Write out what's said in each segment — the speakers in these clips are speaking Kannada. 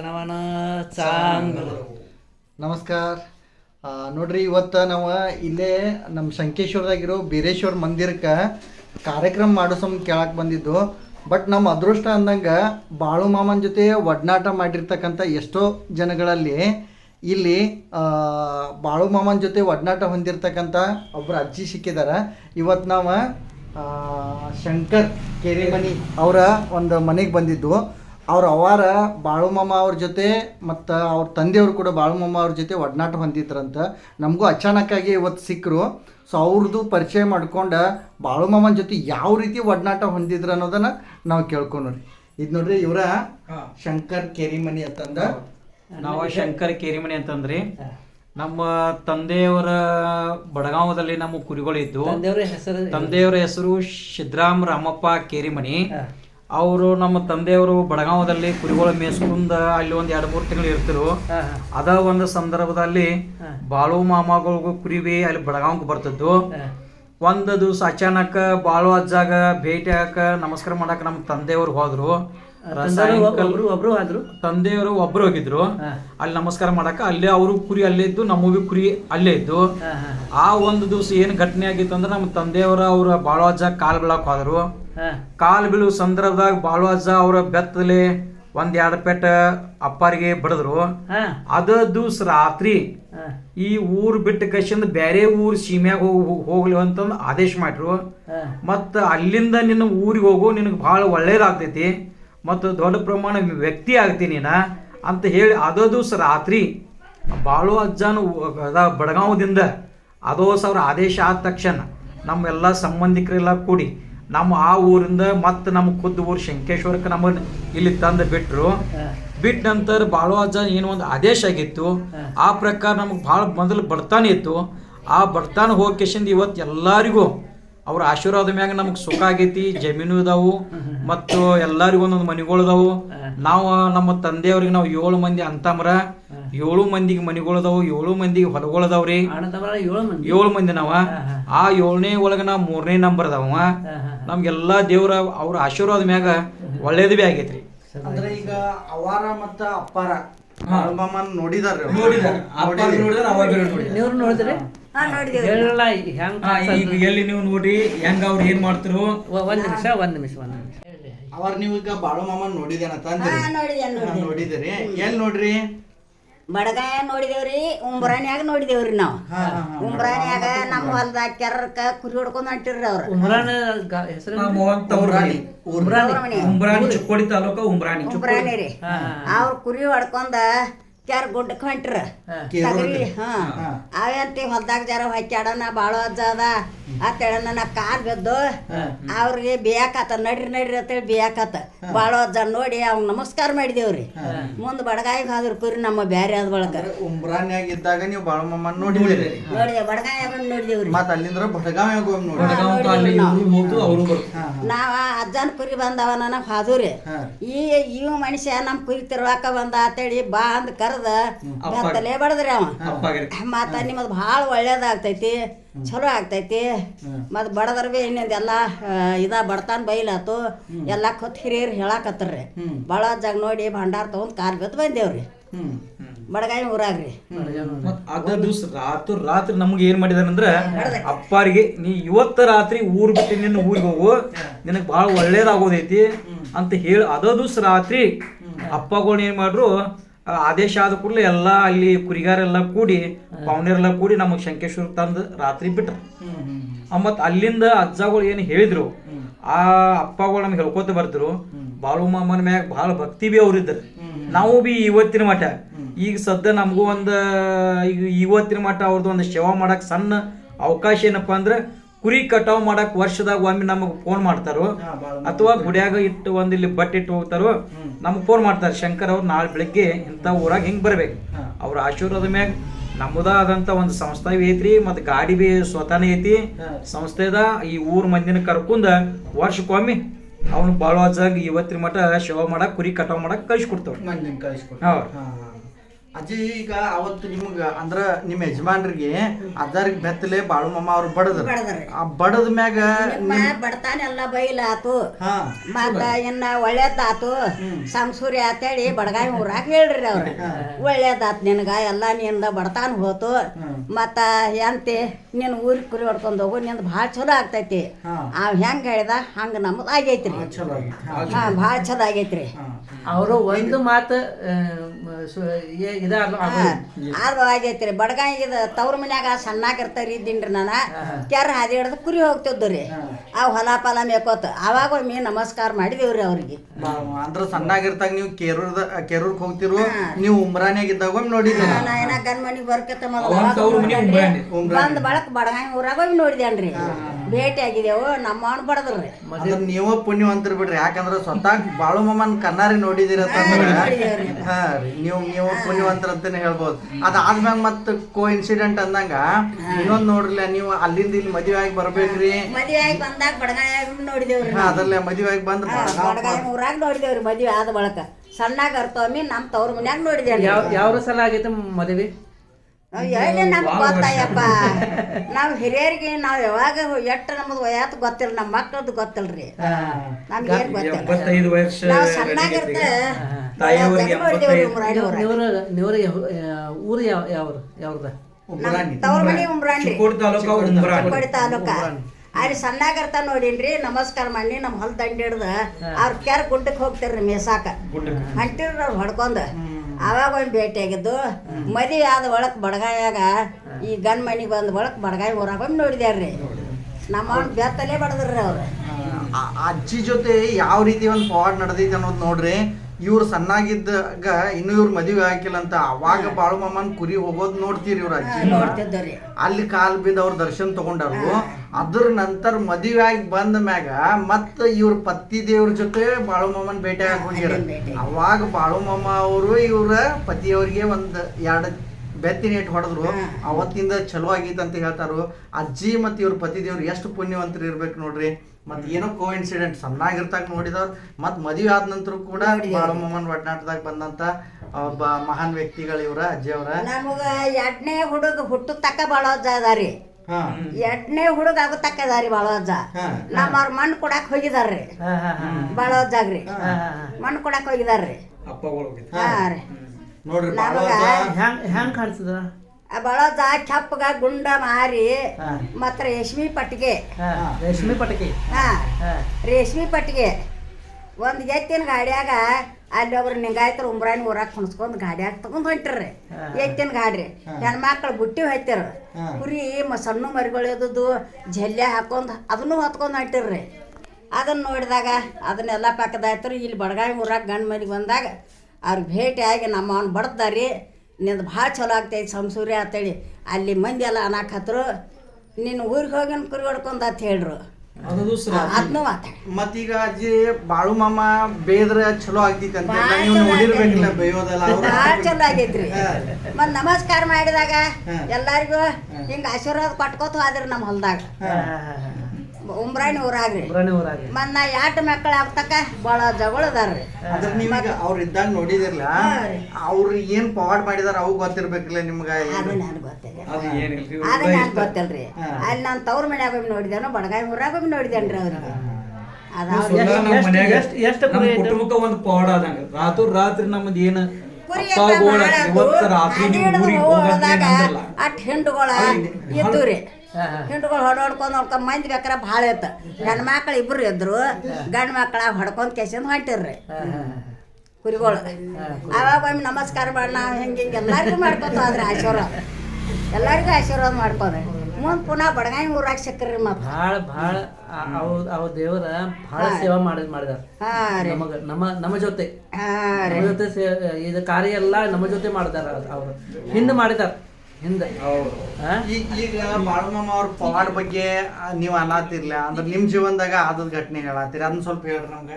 ಚನವನ ಚಾಂಗ್ ನಮಸ್ಕಾರ. ನೋಡ್ರಿ ಇವತ್ತು ನಾವು ಇಲ್ಲೇ ನಮ್ಮ ಶಂಕೇಶ್ವರದಾಗಿರೋ ಬೀರೇಶ್ವರ ಮಂದಿರಕ್ಕೆ ಕಾರ್ಯಕ್ರಮ ಮಾಡೋ ಸಮ ಬಂದಿದ್ದು. ಬಟ್ ನಮ್ಮ ಅದೃಷ್ಟ ಅಂದಂಗ ಬಾಳು ಮಾಮನ ಜೊತೆ ಒಡನಾಟ ಮಾಡಿರ್ತಕ್ಕಂಥ ಎಷ್ಟೋ ಜನಗಳಲ್ಲಿ ಇಲ್ಲಿ ಬಾಳು ಮಾಮನ ಜೊತೆ ಒಡನಾಟ ಹೊಂದಿರತಕ್ಕಂಥ ಒಬ್ಬರು ಅಜ್ಜಿ ಸಿಕ್ಕಿದ್ದಾರೆ ಇವತ್ತು ನಾವು ಶಂಕರ್ ಕೆರೆಮನಿ ಅವರ ಒಂದು ಮನೆಗೆ ಬಂದಿದ್ದು. ಅವ್ರ ಅವಾರ ಬಾಳುಮಾಮ ಅವ್ರ ಜೊತೆ ಮತ್ತು ಅವ್ರ ತಂದೆಯವರು ಕೂಡ ಬಾಳುಮಾಮ ಅವ್ರ ಜೊತೆ ಒಡನಾಟ ಹೊಂದಿದ್ರಂತ. ನಮಗೂ ಅಚಾನಕ್ಕಾಗಿ ಇವತ್ತು ಸಿಕ್ಕರು ಸೊ ಅವ್ರದ್ದು ಪರಿಚಯ ಮಾಡ್ಕೊಂಡು ಬಾಳುಮಾಮನ ಜೊತೆ ಯಾವ ರೀತಿ ಒಡನಾಟ ಹೊಂದಿದ್ರು ಅನ್ನೋದನ್ನ ನಾವು ಕೇಳ್ಕೊಂಡ್ರಿ ಇದು ನೋಡ್ರಿ ಇವರ ಶಂಕರ್ ಕೆರಿಮನಿ ಅಂತಂದ. ನಾವು ಶಂಕರ್ ಕೆರಿಮನಿ ಅಂತಂದ್ರಿ. ನಮ್ಮ ತಂದೆಯವರ ಬಡಗಾವದಲ್ಲಿ ನಮ್ಮ ಕುರಿಗಳು ಇದ್ದು ಹೆಸರು ತಂದೆಯವರ ಹೆಸರು ಸಿದ್ದರಾಮ್ ರಾಮಪ್ಪ ಕೇರಿಮಣಿ ಅವರು ನಮ್ಮ ತಂದೆಯವರು ಬಡಗಾವದಲ್ಲಿ ಕುರಿಗಳ ಮೇಸ್ಕೊಂಡ ಅಲ್ಲಿ ಒಂದ್ ಎರಡು ಮೂರು ತಿಂಗಳು ಇರ್ತಿರು. ಅದ ಒಂದು ಸಂದರ್ಭದಲ್ಲಿ ಬಾಳು ಮಾಮಗಳಿಗೂ ಕುರಿವಿ ಅಲ್ಲಿ ಬಡಗಾವಕ್ಕೆ ಬರ್ತಿದ್ದು ಒಂದ ದಿವಸ ಅಚಾನಕ್ ಬಾಳು ಅಜ್ಜಾಗ ಭೇಟಿ ಹಾಕ ನಮಸ್ಕಾರ ಮಾಡಕ್ ನಮ್ಮ ತಂದೆಯವರು ಹೋದ್ರು. ತಂದೆಯವ್ರು ಒಬ್ರು ಆದ್ರು? ತಂದೆಯವರು ಒಬ್ರು ಹೋಗಿದ್ರು. ಅಲ್ಲಿ ನಮಸ್ಕಾರ ಮಾಡಕ ಅಲ್ಲೇ ಅವರು ಕುರಿ ಅಲ್ಲೇ ಇದ್ದು ನಮ್ಮ ಕುರಿ ಅಲ್ಲೇ ಇದ್ದು. ಆ ಒಂದು ದಿವಸ ಏನ್ ಘಟನೆ ಆಗಿತ್ತು ಅಂದ್ರೆ ನಮ್ಮ ತಂದೆಯವರ ಅವ್ರ ಬಾಳು ಅಜ್ಜಾಗ ಕಾಲ್ ಬೆಳಕ್ ಹೋದ್ರು. ಕಾಲ್ ಬೀಳುವ ಸಂದರ್ಭದಾಗ ಬಾಳು ಅವರ ಅವ್ರ ಬೆತ್ತಲೆ ಒಂದ್ ಎರಡು ಪೆಟ್ಟ ಅಪ್ಪಾರಿಗೆ ಬಡದ್ರು. ಅದ ದಿವ್ಸ ರಾತ್ರಿ ಈ ಊರ್ ಬಿಟ್ಟ ಕಶಿಂದ ಬೇರೆ ಊರ್ ಸೀಮ್ಯಾಗ ಹೋಗ್- ಹೋಗ್ಲಿ ಅಂತಂದು ಆದೇಶ ಮಾಡ್ರು. ಮತ್ತ ಅಲ್ಲಿಂದ ನಿನ್ನ ಊರಿಗೆ ಹೋಗು ನಿನಗೆ ಬಹಳ ಒಳ್ಳೇದಾಗ್ತೈತಿ ಮತ್ತು ದೊಡ್ಡ ಪ್ರಮಾಣ ವ್ಯಕ್ತಿ ಆಗ್ತಿ ನೀನ ಅಂತ ಹೇಳಿ ಅದ ದಿವಸ ರಾತ್ರಿ ಬಾಳು ಅಜ್ಜನ ಬಡಗಾವದಿಂದ ಅದೋ ಸಾವಿರ ಆದೇಶ ಆದ ತಕ್ಷಣ ನಮ್ಮೆಲ್ಲ ಸಂಬಂಧಿಕರೆಲ್ಲ ಕೂಡಿ ನಮ್ಮ ಆ ಊರಿಂದ ಮತ್ತೆ ನಮ್ಮ ಖುದ್ದು ಊರು ಶಂಕೇಶ್ವರಕ್ಕೆ ನಮ್ಮನ್ನ ಇಲ್ಲಿ ತಂದು ಬಿಟ್ರು. ಬಿಟ್ಟ ನಂತರ ಭಾಳ ಏನು ಒಂದು ಆದೇಶ ಆಗಿತ್ತು. ಆ ಪ್ರಕಾರ ನಮಗೆ ಭಾಳ ಮೊದಲು ಬರ್ತಾನೆ ಇತ್ತು. ಆ ಬಡತನ ಹೋಗಿ ಇವತ್ತು ಎಲ್ಲರಿಗೂ ಅವ್ರ ಆಶೀರ್ವಾದ ಮ್ಯಾಗ ನಮಗೆ ಸುಖ ಆಗೈತಿ ಜಮೀನು ಇದಾವು ಮತ್ತು ಎಲ್ಲರಿಗೂ ಒಂದೊಂದು ಮನೆಗಳು ಅದಾವು ನಾವು ನಮ್ಮ ತಂದೆಯವ್ರಿಗೆ ನಾವು ಏಳು ಮಂದಿ ಅಂತಮ್ರ ಏಳು ಮಂದಿಗೆ ಮನೆಗಳು ಅದಾವು ಏಳು ಮಂದಿಗೆ ಹೊಲಗಳು ಅದಾವ್ರಿ ಅಣ್ಣ ತಮ್ಮರ ಏಳು ಮಂದಿ? ನಾವ. ಆ ಏಳನೇ ಒಳಗೆ ನಾವು ಮೂರನೇ ನಂಬರ್ ಅದಾವ ನಮ್ಗೆಲ್ಲ ದೇವ್ರ ಅವ್ರ ಆಶೀರ್ವಾದ ಮ್ಯಾಗ ಒಳ್ಳೇದು ಬಿ ಆಗೈತ್ರಿ. ಅಂದ್ರೆ ಈಗ ಅವಾರ ಮತ್ತು ಅಪ್ಪಾರ ನೋಡಿದಾರ. ನೋಡಿದ್ರೆ ನೋಡಿದ್ರಿ? ಹೆಂಗ್ ಈಗ ಎಲ್ಲಿ ನೀವು ನೋಡ್ರಿ ಹೆಂಗ ಅವ್ರು ಏನ್ ಮಾಡ್ತಾರು? ಒಂದ್ ನಿಮಿಷ ಒಂದ್ ನಿಮಿಷ ಒಂದ್ ನಿಮಿಷ. ಅವ್ರ ನೀವು ಈಗ ಬಾಳು ಮಾಮ ನೋಡಿದೇನಂತ. ನೋಡಿದಿರಿ. ಎಲ್ಲಿ ನೋಡ್ರಿ? ಬಡಗಾಯ ನೋಡಿದೇವ್ರಿ ಉಂಬ್ರಾನ್ಯಾಗ ನೋಡಿದೇವ್ರಿ ನಾವು. ಹಾ, ಹಾ, ಹಾ. ಉಂಬ್ರಾನ್ಯಾಗ ನಮ್ಮ ಹೊಲದಾಗ ಕೆರಕ ಕುರಿ ಹೊಡ್ಕೊಂಡ್ ಹೊಂಟಿರ್ರಿ ಅವ್ರ. ಉಮ್ರಾನ್ ಹೆಸರು. ಉಮ್ರಾನಿ ಉಂಬ್ರಾಣಿ. ಚಿಕ್ಕೋಡಿ ತಾಲೂಕ ಉಂಬ್ರಾಣಿ ಉಂಬ್ರಾಣಿ ರೀ. ಅವ್ರ ಕುರಿ ಹೊಡ್ಕೊಂಡ ಕೆರ್ ಗುಡ್ಡಕ್ಕೆ ಹೊಂಟ್ರ ಹಾ. ತಗರಿ ಹಾ. ಅವಂತಿ ಹೊಲ್ದಾಗ ಜರ ಹೊಕ್ಕಾಡನ ಭಾಳ ಅಜ್ಜ ಅದ. ಅಂತೇಳಿ ನನ್ನ ಕಾಲ್ ಬಿದ್ದು ಅವ್ರಿಗೆ ಬೇಕಾತ ನಡ್ರಿ ನಡ್ರಿ ಅಂತೇಳಿ ಬೇಕಾತ ಭಾಳ ಜನ ನೋಡಿ ಅವ್ನ ನಮಸ್ಕಾರ ಮಾಡಿದೇವ್ರಿ. ಮುಂದ್ ಬಡಗಾಯಿಗೆ ಹೋದ್ರ ಕುರಿ ನಮ್ಮ ಬ್ಯಾರೆ ಆದ ಬಳಕ ಉಮ್ರಾನ್ಯಾಗ ಇದ್ದಾಗ ನೀವು ಬಾಳು ನೋಡಿದ್ರಿ. ನೋಡಿ ಬಡಗಾಯ ನೋಡಿದೇವ್ರಿ. ಮತ್ತೆ ಅಲ್ಲಿಂದ್ರ ಬಡಗಾವ್ಯಾಗ ಹೋಗಿ ನೋಡಿ ನಾವ. ಅಜ್ಜನ ಕುರಿ ಬಂದವ ನನಗೆ ಹಾದೂರಿ. ಈ ಇವ ಮನುಷ್ಯ ನಮ್ಮ ಕುರಿ ತಿರ್ವಾಕ ಬಂದ ಅಂತೇಳಿ ಬಾ ಅಂದ್ ಕರೆದ ಬೆತ್ತಲೇ ಬಡದ್ರಿ ಅವ. ಮತ್ತ ನಿಮ್ಮದು ಭಾಳ ಒಳ್ಳೇದಾಗ್ತೈತಿ. ಚಲೋ ಆಗ್ತೈತಿ. ಮತ್ ಬಡದ್ರ ಬಿ ಇನ್ನೊಂದು ಎಲ್ಲ ಇದ ಬಡತಾನ ಬೈಲಾತು. ಎಲ್ಲ ಕೊತ್ ಹಿರಿಯರು ಹೇಳಾಕತ್ತರ್ರಿ. ಭಾಳ ಜಾಗ ನೋಡಿ ಭಂಡಾರ ತಗೊಂಡ್ ಕಾಲ್ ಬಿದ್ದು ಬಂದೇವ್ರಿ. ಬಡಗಾಯಿ ಊರಾಗ್ರಿ. ಅದ ದಿವ್ಸ ರಾತ್ರಿ ರಾತ್ರಿ ನಮ್ಗೆ ಏನ್ ಮಾಡಿದಾರಂದ್ರ ಅಪ್ಪಾರಿಗೆ ನೀ ಇವತ್ತ ರಾತ್ರಿ ಊರ್ ಬಿಟ್ಟು ನಿನ್ನ ಊರಿಗೆ ಹೋಗು. ನಿನಗ್ ಭಾಳ ಒಳ್ಳೇದಾಗೋದೈತಿ. ಅಂತ ಹೇಳಿ ಅದ ದಿವ್ಸ ರಾತ್ರಿ ಅಪ್ಪಗಳು ಏನ್ ಮಾಡ್ರು ಆದೇಶ ಆದ ಕೂಡಲೇ ಎಲ್ಲಾ ಅಲ್ಲಿ ಕುರಿಗಾರೆಲ್ಲ ಕೂಡಿ ಪೌಣ್ಯರೆಲ್ಲ ಕೂಡಿ ನಮಗ್ ಶಂಕೇಶ್ವರ ತಂದು ರಾತ್ರಿ ಬಿಟ್ರು. ಮತ್ ಅಲ್ಲಿಂದ ಅಜ್ಜಗಳು ಏನು ಹೇಳಿದ್ರು ಆ ಅಪ್ಪಗಳು ನಮ್ಗೆ ಹೇಳ್ಕೊತ ಬರ್ತಿರು ಬಾಳು ಮಾಮನ ಮ್ಯಾಗ ಬಹಳ ಭಕ್ತಿ ಬಿ ಅವ್ರಿದ್ರು ನಾವು ಬಿ ಇವತ್ತಿನ ಮಠ. ಈಗ ಸದ್ಯ ನಮಗೂ ಒಂದು ಈಗ ಇವತ್ತಿನ ಮಠ ಅವ್ರದ್ದು ಒಂದು ಸೇವಾ ಮಾಡಕ್ ಸಣ್ಣ ಅವಕಾಶ ಏನಪ್ಪಾ ಅಂದ್ರೆ ಕುರಿ ಕಟಾವ್ ಮಾಡಕ್ ವರ್ಷದಾಗ ಒಮ್ಮೆ ನಮಗೆ ಫೋನ್ ಮಾಡ್ತಾರೋ? ಅಥವಾ ಗುಡಿಯಾಗ ಇಟ್ಟು ಒಂದ್ ಇಲ್ಲಿ ಬಟ್ಟೆ ಇಟ್ಟು ಹೋಗ್ತಾರೋ? ನಮಗೆ ಫೋನ್ ಮಾಡ್ತಾರೆ ಶಂಕರ್ ಅವ್ರು ನಾಳೆ ಬೆಳಗ್ಗೆ ಇಂಥ ಊರಾಗ ಹಿಂಗ್ ಬರ್ಬೇಕು. ಅವ್ರ ಆಶೀರ್ವಾದ ಮ್ಯಾಗ ನಮ್ಮದ ಆದಂತ ಒಂದು ಸಂಸ್ಥೆ ಐತ್ರಿ ಮತ್ತೆ ಗಾಡಿ ಬಿ ಸ್ವತಾನೇ ಐತಿ. ಸಂಸ್ಥೆದ ಈ ಊರ್ ಮಂದಿನ ಕರ್ಕೊಂಡ ವರ್ಷಕ್ಕೊಮ್ಮೆ ಅವ್ನು ಬಾಳವಾಜಾಗ ಇವತ್ತಿನ ಮಠ ಶವ ಮಾಡಕ್ ಕುರಿ ಕಟಾವ್ ಮಾಡಕ್ ಕಳ್ಸಿ ಕೊಡ್ತಾವ ಅಜ್ಜಿ ಈಗ ಅವತ್ತು ನಿಮ್ಗ ಅಂದ್ರ ನಿಮ್ಮ ಯಜಮಾನ್ರಿಗೆ ಅದರಿಗೆ ಬೆತ್ತಲೆ ಬಾಳು ಮಮ್ಮ ಅವ್ರು ಬಡದ್ರು. ಆ ಬಡದ ಮ್ಯಾಗ ಬಡತಾನೆ ಬಡತಾನ ಎಲ್ಲ ಬೈಲಾತು. ಹಾ. ಮತ್ತ ಇನ್ನ ಒಳ್ಳೇದಾತು. ಸಂಸೂರಿ ಅಂತೇಳಿ ಬಡಗಾಯಿ ಊರಾಗ ಹೇಳ್ರಿ ಅವ್ರ. ಒಳ್ಳೇದಾತ್ ನಿನಗ ಎಲ್ಲ ನಿಂದ ಬಡತಾನ ಹೋತು. ಮತ್ತ ಎಂತೆ ನಿನ್ ಊರಿಗೆ ಕುರಿ ಹೊಡ್ಕೊಂಡು ಹೋಗು ನಿಂದ ಭಾಳ ಚಲೋ ಆಗ್ತೈತಿ. ಅವ್ ಹೆಂಗ್ ಹೇಳಿದ ಹಂಗ ನಮ್ದು ಆಗೈತ್ರಿ. ಹಾ. ಹಾ ಭಾಳ ಚಲೋ ಆಗೈತ್ರಿ. ಅವರು ಒಂದು ಮಾತು ಇದ ಆಗೈತ್ರಿ ಬಡಗಾಯಿ ಇದು ತವ್ರ ಮನ್ಯಾಗ ಸಣ್ಣಾಗಿರ್ತಾರಿ ಇದ್ದೀನ್ರಿ ನಾನು. ಕೆರ ಹಾದಿ ಹಿಡ್ದು ಕುರಿ ಹೋಗ್ತಿದ್ದು ರೀ ಅವ್ ಹೊಲ ಫಲ ಮೇಕೋತ. ಅವಾಗ ಒಮ್ಮೆ ನಮಸ್ಕಾರ ಮಾಡಿದೇವ್ರಿ ಅವ್ರಿಗೆ. ಸಣ್ಣಾಗ ಅಂದ್ರ ಸಣ್ಣಾಗಿರ್ತಾಗ ನೀವು ಕೇರೂರ್ದ ಕೇರೂರ್ಕ್ ಹೋಗ್ತಿರು. ನೀವು ಉಮ್ರಾನ್ಯಾಗ ಇದ್ದಾಗ ಒಮ್ಮೆ ನೋಡಿದ್ರಿ ನಾ ಏನ ಗನ್ ಮನಿಗೆ ಬರ್ಕತ್ತ ಮೊದಲು. ಬಂದ್ ಬಳಕ್ ಬಡಗಾಯಿ ಊರಾಗ ನೋಡಿದ್ಯಾನ್ರಿ ನೋಡಿದೇನ್ರಿ ಭೇಟಿ ಆಗಿದೆವು ನಮ್ಮ ಅನ್ಬಾರ್ದ್ರಿ ಬಡದ್ರಿ. ನೀವ ಪುಣ್ಯವಂತರು ಬಿಡ್ರಿ. ಯಾಕಂದ್ರ ಸ್ವತಃ ಬಾಳು ಮಮ್ಮನ್ ಕನ್ನಾರಿ ನೋಡಿದಿರ ನೀವು ನೀವು ಪುಣ್ಯವಂತರ ಅಂತಾನೆ ಹೇಳ್ಬೋದು. ಅದಾದ್ಮ್ಯಾಗ ಮತ್ತ ಕೋ ಇನ್ಸಿಡೆಂಟ್ ಅಂದಂಗ ಇನ್ನೊಂದ್ ನೋಡ್ರಿ ನೀವು ಅಲ್ಲಿಂದ ಇಲ್ಲಿ ಮದ್ವೆ ಆಗಿ ಬರ್ಬೇಕ್ರಿ. ಮದ್ವೆ ಆಗಿ ಬಂದಾಗ ಬಡಗಾಯಿ ನೋಡಿದೇವ್ರಿ ಹಾ ಅದ್ರಲ್ಲೇ ಮದ್ವೆ ಆಗಿ ಬಂದ್ರ ಬಡಗಾಯಿ ಊರಾಗ ನೋಡಿದೇವ್ರಿ ಮದ್ವೆ ಆದ ಬಳಕ. ಸಣ್ಣಾಗ ಅರ್ಥವಮಿ ನಮ್ಮ ತವ್ರ ಮನ್ಯಾಗ ನೋಡಿದೇವ್ರಿ. ಯಾವ ಯಾವ ಸಲ ಆಗೈತೆ ಮದುವೆ? ಹೇಳಿ ನಮ್ಗೆ ಗೊತ್ತಾಯಪ್ಪ. ನಾವು ಹಿರಿಯರಿಗೆ ನಾವು ಯಾವಾಗ ಎಷ್ಟು ನಮ್ದು ವಯಾತ್ ಗೊತ್ತಿಲ್ಲ ನಮ್ಮ ಮಕ್ಕಳದ್ದು ಗೊತ್ತಿಲ್ರಿ. ನಮ್ಗೆ ಏನು ಗೊತ್ತಿಲ್ಲ. ನಾವು ಸಣ್ಣಾಗಿರ್ತ. ನೀವ್ರ ಊರು ಯಾವ ಯಾವ್ದು ಯಾವ್ದ? ಉಮ್ರಾಣಿ ತವ್ರ ಮನಿ ಉಮ್ರಾಣ್ರಿ ಚಿಕ್ಕೋಡಿ ತಾಲೂಕ ಅಲ್ಲಿ ಸಣ್ಣಾಗಿರ್ತ ನೋಡಿನ್ರಿ ನಮಸ್ಕಾರ ಮಾಡಿ ನಮ್ಮ ಹೊಲ ದಂಡ ಹಿಡ್ದ ಅವ್ರ ಕೆರೆ ಗುಡ್ಡಕ್ಕೆ ಹೋಗ್ತಿರ್ರಿ ಮೇಸಾಕ. ಹಂಟಿರ್ರಿ ಅವ್ರು ಹೊಡ್ಕೊಂಡ್. ಅವಾಗ ಒಂದು ಭೇಟಿಯಾಗಿದ್ದು ಮದುವೆ ಆದ ಒಳಕ್ ಬಡಗಾಯಾಗ ಈ ಗನ್ ಮನೆಗೆ ಬಂದು ಒಳಕ್ಕೆ ಬಡಗಾಯಿ ಊರಾಗ ನೋಡಿದ್ಯಾರ್ರಿ. ನಮ್ಮ ಅವ್ನ ಬೆತ್ತಲೇ ಬಡದ್ರಿ ಅವ್ರು. ಆ ಅಜ್ಜಿ ಜೊತೆ ಯಾವ ರೀತಿ ಒಂದು ಪವಾಡ್ ನಡೆದೈತೆ ಅನ್ನೋದು ನೋಡ್ರಿ. ಇವ್ರು ಸಣ್ಣಾಗಿದ್ದಾಗ ಇನ್ನು ಇವ್ರು ಮದುವೆ ಹಾಕಿಲ್ಲ ಅಂತ ಅವಾಗ ಬಾಳು ಮಾಮನ್ ಕುರಿ ಹೋಗೋದ್ ನೋಡ್ತೀರಿ ಇವ್ರ ಅಜ್ಜಿ. ಅಲ್ಲಿ ಕಾಲ್ ಬಿದ್ದು ಅವ್ರ ದರ್ಶನ ತಗೊಂಡಾರು ಅದ್ರ ನಂತರ ಮದುವೆ ಆಗಿ ಬಂದ ಮ್ಯಾಗ ಮತ್ತ ಇವ್ರ ಪತಿ ದೇವ್ರ ಜೊತೆ ಬಾಳು ಮಾಮನ್ ಭೇಟಿ ಆಗಿ ಹೋಗ್ಯಾರ. ಅವಾಗ ಬಾಳು ಮಾಮ ಅವರು ಇವ್ರ ಪತಿಯವ್ರಿಗೆ ಒಂದ್ ಎರಡ್ ಬೆತ್ತಿನ ಇಟ್ಟು ಹೊಡೆದ್ರು. ಅವತ್ತಿಂದ ಚಲೋ ಆಗೈತೆ ಅಂತ ಹೇಳ್ತಾರು. ಅಜ್ಜಿ ಮತ್ತು ಇವ್ರ ಪತಿ ದೇವ್ರು ಎಷ್ಟು ಪುಣ್ಯವಂತರು ಇರ್ಬೇಕು ನೋಡ್ರಿ. ಮತ್ ಏನೋ ಕೋ ಇನ್ಸಿಡೆಂಟ್ ಸಣ್ಣಾಗಿರ್ತಾಗ ನೋಡಿದವ್ರು. ಮತ್ ಮದುವೆ ಆದ ನಂತರ ಕೂಡ ಬಾಳು ಮಾಮನ್ ಒಡನಾಟದಾಗ ಬಂದಂತ ಒಬ್ಬ ಮಹಾನ್ ವ್ಯಕ್ತಿಗಳು ಇವ್ರ ಅಜ್ಜಿ ಅವ್ರ. ನಮಗ ಎರಡನೇ ಹುಡುಗ ಹುಟ್ಟು ತಕ್ಕ ಬಾಳ ಅದಾರಿ ಹಾ. ಎರಡನೇ ಹುಡುಗ ಆಗೋ ತಕ್ಕ ಅದಾರಿ ಬಾಳೋಜ್ಜ. ನಮ್ಮ ಅವ್ರ ಮಣ್ಣು ಕೊಡಾಕ್ ಹೋಗಿದಾರ್ರಿ. ಹಾ ಹಾ ಹಾ. ಬಾಳೋಜ್ಜಾಗ್ರಿ ಮಣ್ಣು ಕೊಡಾಕ್ ಹೋಗಿದಾರ್ರಿ. ನೋಡ್ರಿ ಕಾಣಿಸ್ತದ ಬಳೋದ ಕೆಪ್ಪಗ ಗುಂಡ ಮಾರಿ. ಮತ್ತ ರೇಷ್ಮಿ ಪಟ್ಟಿಗೆ ರೇಷ್ಮೆ ಹಾ. ರೇಷ್ಮಿ ಪಟ್ಟಿಗೆ ಒಂದು ಎತ್ತಿನ ಗಾಡ್ಯಾಗ ಅಲ್ಲಿ ಒಬ್ರು ನಿಂಗಾಯ್ತಾರ ಉಮ್ರಾಣಿ ಊರಾಗ ಕುಣಿಸ್ಕೊಂಡ್ ಗಾಡ್ಯಾಗ ತಗೊಂಡ್ ಹೊಂಟ್ರಿ. ಎತ್ತಿನ ಗಾಡ್ರಿ. ಹೆಣ್ಮಕ್ಳು ಬುಟ್ಟಿ ಹೊಯ್ತಾರ. ಕುರಿ ಮ ಸಣ್ಣ ಮರಿಗಳಿದ್ದು ಜಲ್ಲೆ ಹಾಕೊಂಡ್ ಅದನ್ನು ಹೊತ್ಕೊಂಡ್ ಹೊಂಟಿರ್ರಿ. ಅದನ್ನ ನೋಡಿದಾಗ ಅದನ್ನೆಲ್ಲ ಪಕ್ಕದಾಯ್ತರು. ಇಲ್ಲಿ ಬಡಗಾಯಿ ಊರಾಗ ಗಂಡ ಮನೆಗೆ ಬಂದಾಗ ಅವ್ರಿಗೆ ಭೇಟಿ ಆಗಿ ನಮ್ಮ ಅವ್ನು ಬಡ್ದಾರಿ ನಿಂದು ಭಾಳ ಚಲೋ ಆಗ್ತೈತಿ ಸಂಸೂರಿ ಅಂತೇಳಿ. ಅಲ್ಲಿ ಮಂದಿ ಎಲ್ಲ ಅನ್ನಾಕತ್ರು ನಿನ್ನ ಊರಿಗೆ ಹೋಗಿ ಕುರಿ ಹೊಡ್ಕೊಂಡು ಅಂತ ಹೇಳ್ರು. ಅದು ಮಾತಾಡಿ ಮತ್ತೀಗ ಅಜ್ಜಿ ಬಾಳು ಮಾಮ ಬೇದ್ರ ಚಲೋ ಆಗ್ತೈತಿ ಅಂತ ಭಾಳ ನೀವು ಚಲೋ ನೋಡಿರ್ಬೇಕಿಲ್ಲ ಆಗೈತಿ. ಬೇಯೋದೆಲ್ಲ ಅವ್ರು. ಭಾಳ ಚಲೋ ಆಗೈತ್ರಿ. ಮತ್ ನಮಸ್ಕಾರ ಮಾಡಿದಾಗ. ಎಲ್ಲಾರಿಗೂ ಹಿಂಗ ಆಶೀರ್ವಾದ ಕೊಟ್ಕೋತ ಹೋದ್ರಿ ನಮ್ಮ ಹೊಲ್ದಾಗ. ಉಮ್ರಾಣಿ ಊರಾಗ್ರಿ. ಊರಾಗೆ ಮತ್ ನಾ ಯಾಟ್ ಮಕ್ಕಳು ಆಗ್ತಕ್ಕ ಭಾಳ ಜಗಳ ಅದಾರ್ರಿ ಅದ್ರ ನೀವೀಗ ಅವ್ರ ಇದ್ದಾಗ ನೋಡಿದಿರ್ಲ? ಅವ್ರು ಏನ್ ಪವಾಡ್ ಮಾಡಿದಾರ ಅವು ಗೊತ್ತಿರ್ಬೇಕಿಲ್ಲ ನಿಮ್ಗ ಅದು ನನಗೆ ಗೊತ್ತಿಲ್ಲ ಅದು ಏನಿಲ್ರಿ ಅದು ನನಗೆ ಗೊತ್ತಿಲ್ರಿ. ಅಲ್ಲಿ ನಾನು ತವ್ರ ಮನ್ಯಾಗ ಹೋಗಿ ನೋಡಿದೇನು ಬಡಗಾಯಿ ಊರಾಗ ಒಮ್ಮೆ ನೋಡಿದೇನ್ರಿ ಐತೆ? ಕುಟುಂಬಕ್ಕ ಒಂದು ರಾತ್ರಿ ರಾತ್ರಿ ಏನ ಅಟ್ ಹಿಂಡುಗಳ ಇದ್ದು ರೀ. ಹಿಂಡುಗಳು ಹೊಡೋಡ್ಕೊಂಡು ಮಂದಿ ಬೇಕಾರ ಭಾಳ ಇತ್ತು ಗಂಡು ಮಕ್ಳು ಇಬ್ರು ಇದ್ರು ಗಂಡು ಮಕ್ಳ ಹೊಡ್ಕೊಂಡ್ ಕೆಸಿಂದ ಹೊಂಟಿರ್ರಿ. ಕುರಿಗಳು. ಅವಾಗ ಒಮ್ಮೆ ನಮಸ್ಕಾರ ಮಾಡಿ ನಾವು ಹಿಂಗೆ ಹಿಂಗೆ ಎಲ್ಲರಿಗೂ ಮಾಡ್ಕೊತ ಆಶೀರ್ವಾದ. ಎಲ್ಲರಿಗೂ ಆಶೀರ್ವಾದ ಮಾಡ್ಕೊಂಡ್ರಿ ಮುಂದೆ ಪುನಃ ಬಡಗಾಯಿ ಊರಾಗ ಸಿಕ್ಕ್ರಿ ಮಾತು ಭಾಳ ಭಾಳ ಅವ್ ಅವ್ ದೇವರ ಭಾಳ ಸೇವಾ ಮಾಡಿ ಮಾಡಿದಾರ. ಹಾ ನಮಗ ನಮ್ಮ ನಮ್ಮ ಜೊತೆ. ನಮ್ಮ ಜೊತೆ ಇದು ಕಾರ್ಯ ಎಲ್ಲ ನಮ್ಮ ಜೊತೆ ಮಾಡಿದಾರ ಅವ್ರು. ಹಿಂದೆ ಮಾಡಿದಾರ. ಹಿಂದೆ. ಹೌದು. ಈಗ ಬಾಳಮ್ಮ ಅವ್ರ ಪವಾಡ್ ಬಗ್ಗೆ ನೀವು ಅನ್ನತ್ತಿರ್ಲ ಅಂದ್ರೆ ನಿಮ್ ಜೀವನದಾಗ ಆದದ ಘಟನೆ ಹೇಳತ್ತೀರಿ ಅದನ್ನ ಸ್ವಲ್ಪ ಹೇಳ್ರಿ ನಮ್ಗೆ.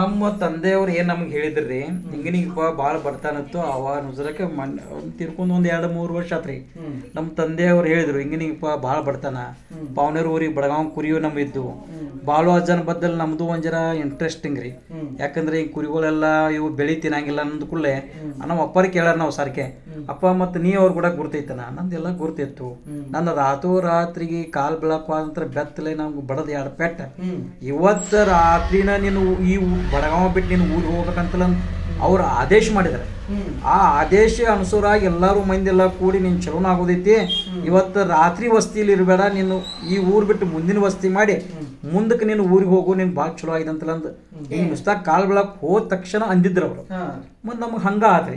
ನಮ್ಮ ತಂದೆಯವ್ರು ಏನ್ ನಮ್ಗೆ ಹೇಳಿದ್ರಿ ಹಿಂಗನಿಗೆ ಬಾಳ ಬರ್ತಾನತ್ತು ಅವ ನುಜರಕ್ಕೆ ಮನ್ ತಿರ್ಕೊಂಡ್ ಒಂದ್ ಎರಡು ಮೂರು ವರ್ಷ ಆತ್ರಿ. ನಮ್ಮ ತಂದೆಯವ್ರು ಹೇಳಿದ್ರು ಹಿಂಗನಿಗಪ್ಪ ಬಾಳ ಬರ್ತಾನ. ಪಾವನೇರ್ ಊರಿಗೆ ಬಡಗಾವ್ ಕುರಿಯು ನಮ್ ಇದ್ದು ಬಾಳು ಅಜ್ಜನ ಬದ್ದಲ್ ನಮ್ದು ಒಂದ್ ಜರ ಇಂಟ್ರೆಸ್ಟಿಂಗ್ ರೀ. ಯಾಕಂದ್ರೆ ಈ ಕುರಿಗಳೆಲ್ಲ ಇವು ಬೆಳಿ ತಿನ್ನಂಗಿಲ್ಲ ಅನ್ನೋದ್ ಕೂಡಲೇ ನಮ್ಮ ಅಪ್ಪರಿಗೆ ಕೇಳಾರ ನಾವು ಸರ್ಕೆ. ಅಪ್ಪ ಮತ್ತೆ ನೀ ಅವ್ರ ಕೂಡ ಗುರ್ತೈತನ ನಂದೆಲ್ಲ ಗುರ್ತಿತ್ತು. ನನ್ನ ರಾತೋ ರಾತ್ರಿಗೆ ಕಾಲ್ ಬೆಳಕು ನಂತರ ಬೆತ್ತಲೆ ನಮ್ಗೆ ಬಡದ ಎರಡು ಪೆಟ್ಟ. ಇವತ್ತ ರಾತ್ರಿನ ನೀನು ಈ ಬಡಗಾವ ಬಿಟ್ಟು ನೀನು ಊರಿಗೆ ಹೋಗ್ಬೇಕಂತಲ್ಲ ಅವ್ರು ಆದೇಶ ಮಾಡಿದ್ದಾರೆ ಆ ಆದೇಶ ಅನುಸಾರ ಎಲ್ಲರೂ ಮಂದಿಲ್ಲ ಕೂಡಿ ನೀನು ಚಲೋನ ಆಗೋದೈತಿ. ಇವತ್ತು ರಾತ್ರಿ ವಸ್ತಿಲಿ ಇರಬೇಡ. ನೀನು ಈ ಊರು ಬಿಟ್ಟು ಮುಂದಿನ ವಸ್ತಿ ಮಾಡಿ. ಮುಂದಕ್ಕೆ ನೀನು ಊರಿಗೆ ಹೋಗು ನೀನು ಭಾಳ ಚಲೋ ಆಗಿದೆ ಅಂತ ಅಂದ್. ಈ ನುಸ್ತಾಗ ಕಾಲ್ ಬೆಳಕ್ ಹೋದ ತಕ್ಷಣ ಅಂದಿದ್ರು ಅವರು. ಮತ್ತೆ ನಮಗೆ ಹಂಗ ಆತ್ರಿ.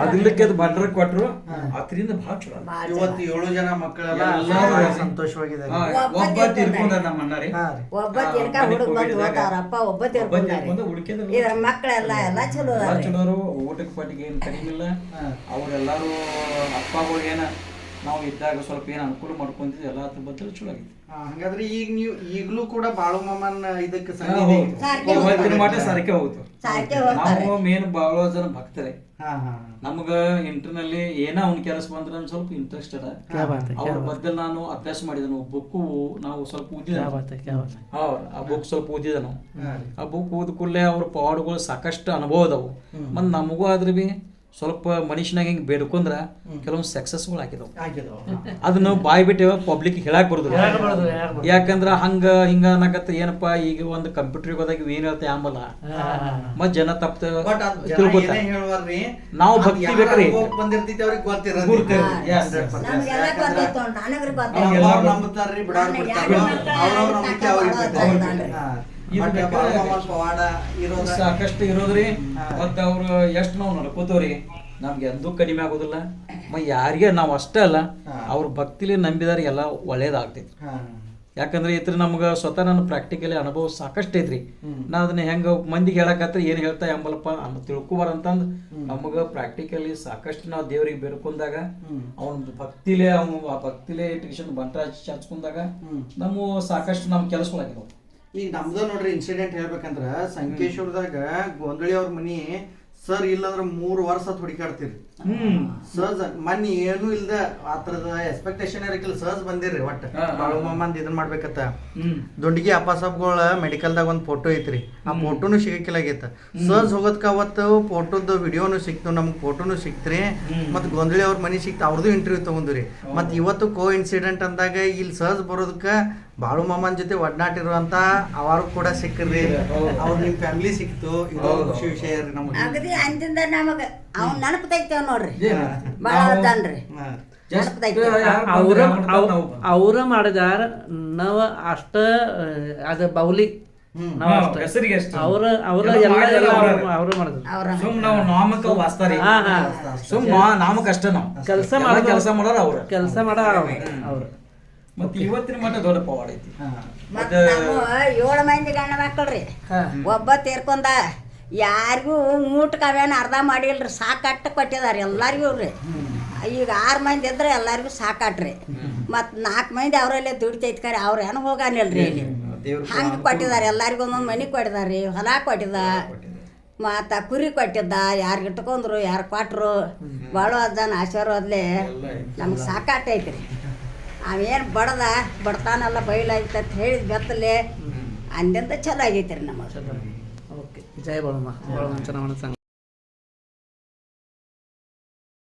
ಮೊದಲಕ್ಕೆ ಅದು ಬಂಡ್ರ ಕೊಟ್ರು. ಅದರಿಂದ ಭಾಳ ಚಲೋ ಇವತ್ತು ಏಳು ಜನ ಮಕ್ಕಳೆಲ್ಲ ಸಂತೋಷವಾಗಿದೆ ಒಬ್ಬ ತಿರ್ಕೊಂಡ ನಮ್ಮ ಅಣ್ಣ ರೀ. ಒಬ್ಬ ತಿರ್ಕ ಹುಡುಗ ಬಂದು ಓದಾರಪ್ಪ ಒಬ್ಬ ತೀರ್ಕೊಂಡ, ಇದ್ರ ಮಕ್ಕಳೆಲ್ಲ ಎಲ್ಲ ಚಲೋ ಚಲೋರು ಊಟಕ್ಕೆ ಪಟ್ಟಿಗೆ ಏನು ಕಡಿಮೆ ಇಲ್ಲ ಅವರೆಲ್ಲರೂ ಅಪ್ಪಗಳು ಏನ ನಾವು ಇದ್ದಾಗ ಸ್ವಲ್ಪ ಏನು ಅನುಕೂಲ ಮಾಡ್ಕೊಂತಿದ್ವಿ ಎಲ್ಲ ಅದ್ರ ಬದಲು ಚಲೋ ಆಗಿತ್ತು. ಹಂಗಾದ್ರೆ ಈಗ ನೀವು ಈಗಲೂ ಕೂಡ ಬಾಳು ಮಾಮನ್ ಇದಕ್ಕೆ ಹಾ, ಸನ್ನಿಧಿ ಹೌದು. ಸಾರ್ಕೆ ಇವತ್ತಿನ ಮಟ್ಟ ಸಾರಿಗೆ ಹೋಗ್ತು ಸಾರ್ಕೆ ಹೋಗ್ತಾರೆ. ನಾವು ಮೇನ್ ಬಾಳೋ ಜನ ಭಕ್ತರೇ. ನಮಗ ಹಾ ನಮ್ಗ ಇಂಟರ್ನಲ್ಲಿ ಏನೋ ಅವ್ನ ಕೆಲಸ ಬಂದ್ರೆ ನಮ್ಗೆ ಸ್ವಲ್ಪ ಇಂಟ್ರೆಸ್ಟ್ ಅದ. ಅವ್ರ ಬಾತ್. ನಾನು ಅಭ್ಯಾಸ ಮಾಡಿದನು. ಬುಕ್ಕು ನಾವು ಸ್ವಲ್ಪ ಓದಿದ ಆ ಬುಕ್ ಸ್ವಲ್ಪ ಓದಿದ ನಾವು ಆ ಬುಕ್ ಓದ್ ಕೂಡಲೇ ಅವ್ರ ಪವಾಡಗಳು ಸಾಕಷ್ಟು ಅನುಭವ ಅದಾವು. ಮತ್ ನಮಗೂ ಆದ್ರೆ ಬಿ ಸ್ವಲ್ಪ ಮನುಷ್ಯನಾಗ ಹಿಂಗೆ ಬೇಡ್ಕೊಂಡ್ರ ಕೆಲವೊಂದು ಸಕ್ಸಸ್ಗಳು ಆಗಿದಾವು. ಆಗಿದಾವ. ಅದನ್ನ ಬಾಯ್ ಬಿಟ್ಟು ಪಬ್ಲಿಕ್ ಹೇಳಕ್ ಬರುದಿಲ್ಲ. ಯಾಕಂದ್ರ ಹಂಗ ಹಿಂಗ ಅನ್ನಕತ್ತ ಏನಪ್ಪ ಈಗ ಒಂದು ಕಂಪ್ಯೂಟರ್ ಹೋದಾಗ ಏನ್ ಹೇಳ್ತೆ ಆಮಲ್ಲ. ಮತ್ ಜನ ತಪ್ಪ ನಾವು ಭಕ್ತಿ ಬೇಕ್ರಿ. ಬಂದಿರ್ತೈತಿ ಅವ್ರಿಗೆ ಗೊತ್ತಿರೋದಿಲ್ಲ. ಗೊತ್ತಿರೋದಿಲ್ಲ. Yes, yes. 100%. ನಮ್ಗೆಲ್ಲ ಯಾಕಂದ್ರ ಗೊತ್ತಿತ್ತು ನನಗ್ರಿ ಅವ್ರ್ ಗೊತ್ತಿಲ್ಲ ಅವ್ರ್ ನಂಬುತ್ತಾರ್ರಿ, ಬಿಡಾರ್ ನಾನು ಬಿಡ್ತಾರ. ಯಾರ್ ನಂಬ್ತಾರ, ಅವ್ರವ್ರ ಯಾರ್ ನಂಬಿಕೆ ತಕ್ಕ ಅವ್ರಿಗೆ ಮಾಡೋದು ಬಿಟ್ಟಿದ್ದು. ಅದಾನ್ರಿ. ಹಾ. ಇದು ಬಟ್ ಬೇಕಾದ್ರೆ ಬಾಳು ಮಾಮನ್ ಪವಾಡ ಇರೋದ ಸಾಕಷ್ಟು ಇರೋದ್ರಿ. ಮತ್ತ ಅವ್ರು ಎಷ್ಟ್ ನಾವು ನಡ್ಕೋತವ್ರಿ ನಮ್ಗೆ ಎಂದೂ ಕಡಿಮೆ ಆಗೋದಿಲ್ಲ ಮ ಯಾರಿಗೆ ನಾವು ಅಷ್ಟೇ ಅಲ್ಲ. ಅವ್ರ ಭಕ್ತಿಲಿ ನಂಬಿದಾರ ಎಲ್ಲ ಒಳ್ಳೇದಾಗ್ತೈತಿ. ಯಾಕಂದ್ರೆ ಇದ್ರ ನಮ್ಗೆ ಸ್ವತಃ ನನ್ನ ಪ್ರಾಕ್ಟಿಕಲಿ ಅನುಭವ ಸಾಕಷ್ಟು ಐತ್ರಿ. ನಾ ಅದನ್ನ ಹೆಂಗ ಮಂದಿಗೆ ಹೇಳಕತ್ರ ಏನ್ ಹೇಳ್ತಾ ಎಂಬಲ್ಪ ಅಂತ ತಿಳ್ಕೊಬಾರ ಅಂತಂದ್ ನಮಗ ಪ್ರಾಕ್ಟಿಕಲಿ ಸಾಕಷ್ಟು ನಾವು ದೇವ್ರಿಗೆ ಬೇಡ್ಕೊಂಡಾಗ. ಅವನ ಭಕ್ತಿಲೇ ಅವನು ಆ ಭಕ್ತಿಲೇ ಇಟ್ಕೊಂಡು ಬಂಟ ಚಾಚ್ಕೊಂಡಾಗ ನಮ್ಮ ಸಾಕಷ್ಟು ನಮ್ಮ ಕೆಲಸಗಳಾಗಿದಾವ ಈಗ ನಮ್ದ ನೋಡ್ರಿ ಇನ್ಸಿಡೆಂಟ್ ಹೇಳ್ಬೇಕಂದ್ರ ಸಂಕೇಶ್ವರದಾಗ ಗೊಂದಳಿ ಅವ್ರ ಮನಿ ಸರ್ ಇಲ್ಲಂದ್ರ ಮೂರು ವರ್ಷ ಹುಡುಕಾಡ್ತೀರಿ ಹ್ಮ್. ಸಹಜ ಮನ್ನಿ ಏನು ಇಲ್ದ ಆತರದ ಎಕ್ಸ್ಪೆಕ್ಟೇಷನ್ ಇರಕಿಲ್ಲ ಸಹಜ ಬಂದಿರ್ರಿ ಒಟ್ಟ. ಬಾಳು ಮಾಮಂದ್ ಇದನ್ ಮಾಡ್ಬೇಕತ್ತ. ದೊಂಡಿಗೆ ಅಪ್ಪ ಸಾಬ್ಗಳ ಮೆಡಿಕಲ್ದಾಗ ಒಂದು ಫೋಟೋ ಐತ್ರಿ. ಆ ಫೋಟೋನು ಸಿಗಕ್ಕಿಲ್ಲ ಆಗೈತ. ಸಹಜ ಹೋಗೋದ್ಕ ಅವತ್ತು ಫೋಟೋದ ವಿಡಿಯೋನು ಸಿಕ್ತು ನಮ್ಗೆ ಫೋಟೋನು ಸಿಕ್ತ್ರಿ. ಮತ್ ಗೊಂದಳಿ ಅವ್ರ ಮನಿ ಸಿಕ್ತು ಅವ್ರದ್ದು ಇಂಟರ್ವ್ಯೂ ತಗೊಂಡ್ರಿ ಮತ್ ಇವತ್ತು ಕೋ ಇನ್ಸಿಡೆಂಟ್ ಅಂದಾಗ ಇಲ್ಲಿ ಸಹಜ ಬರೋದಕ್ಕ ಬಾಳು ಮಾಮನ್ ಜೊತೆ ಒಡನಾಟ ಇರುವಂತ ಅವರು ಕೂಡ ಸಿಕ್ಕ್ರಿ ಅವ್ರ ನಿಮ್ ಫ್ಯಾಮಿಲಿ ಸಿಕ್ತು. ಇದು ಖುಷಿ ವಿಷಯ ರೀ ನಮಗೆ. ಅಗದಿ ಅಂದಿಂದ ನಮಗ. ಅವ್ನ ನೆನಪು ತೆಗಿತೇವ್ ನೋಡ್ರಿ? ಬಾಳ ಅದಾನ್ರಿ. ನೆನಪು ಅವ್ರ. ಅವ್ರ ಮಾಡಿದಾರ ನಾವ್ ಅಷ್ಟ ಅದ ಬೌಲಿ. ನಾವ್ ಹಾ, ಅಷ್ಟ ಹೆಸರಿಗೆ ಅಷ್ಟೇ. ಅವ್ರ ಅವ್ರ ಎಲ್ಲ ಎಲ್ಲ ಮಾಡಿದೆಲ್ಲ ಎಲ್ಲ ಅವ್ರ. ಅವ್ರ ಮಾಡಿದ್ರು. ಅವ್ರ. ಸುಮ್ ನಾವು ನಾಮಕ ವಾಸ್ತಾರಿ. ಹಾ ಹಾ. ಸುಮ್ ನಾ- ನಾಮಕ ಅಷ್ಟೇ. ನಾವು ಕೆಲಸ ಎಲ್ಲ ಮಾಡ ಕೆಲಸ ಮಾಡೋರು ಅವ್ರ. ಕೆಲಸ ಮಾಡ ಅವ್ರ ಮತ್ತೆ ಇವತ್ತಿನ ಮಟ್ಟ ದೊಡ್ಡ ಪವಾಡ ಐತಿ ಮತ್ತ ನಾವು ಏಳು ಮಂದಿ ಗಂಡ ಮಕ್ಕಳ್ರಿ. ಹಾ. ಒಬ್ಬ ತೀರ್ಕೊಂಡ. ಯಾರಿಗೂ ಊಟ ಅವೇನು ಅರ್ಧ ಮಾಡಿಲ್ರಿ, ಸಾಕಟ್ಟು ಕೊಟ್ಟಿದ್ದಾರೆ ಎಲ್ಲರಿಗೂ ರೀ ಈಗ ಆರು ಮಂದಿ ಇದ್ರೆ ಎಲ್ಲರಿಗೂ ಸಾಕಾಟ್ರಿ. ಮತ್ತು ನಾಲ್ಕು ಮಂದಿ ಅವರಲ್ಲೇ ಕರೆ, ಅವ್ರು ಏನು ಹೋಗಾನಿಲ್ರಿ ಇಲ್ಲಿ. ಹಂಗೆ ಕೊಟ್ಟಿದ್ದಾರೆ ಎಲ್ಲರಿಗೂ ಒಂದೊಂದು ಮನೆ ಕೊಟ್ಟಿದ್ದಾರೆ ಹೊಲ ಕೊಟ್ಟಿದ್ದ ಮತ್ತು ಕುರಿ ಕೊಟ್ಟಿದ್ದ, ಯಾರು ಇಟ್ಕೊಂಡ್ರು ಯಾರು ಕೊಟ್ಟರು ಭಾಳ ಜನ ಆಶೀರ್ವಾದ್ಲೆ ನಮ್ಗೆ ಸಾಕಾಟೈತಿ ರೀ ಅವೇನು ಬಡದ, ಬಡತಾನೆಲ್ಲ ಬೈಲಾಯ್ತು ಅಂತ ಹೇಳಿದ ಬೆತ್ತಲೆ, ಅಂದಿಂದ ಚಲೋ ಆಗೈತೆ ರೀ ನಮಗೆ. जय बाळूमा बाळूमांच्या नावानं चांगलं.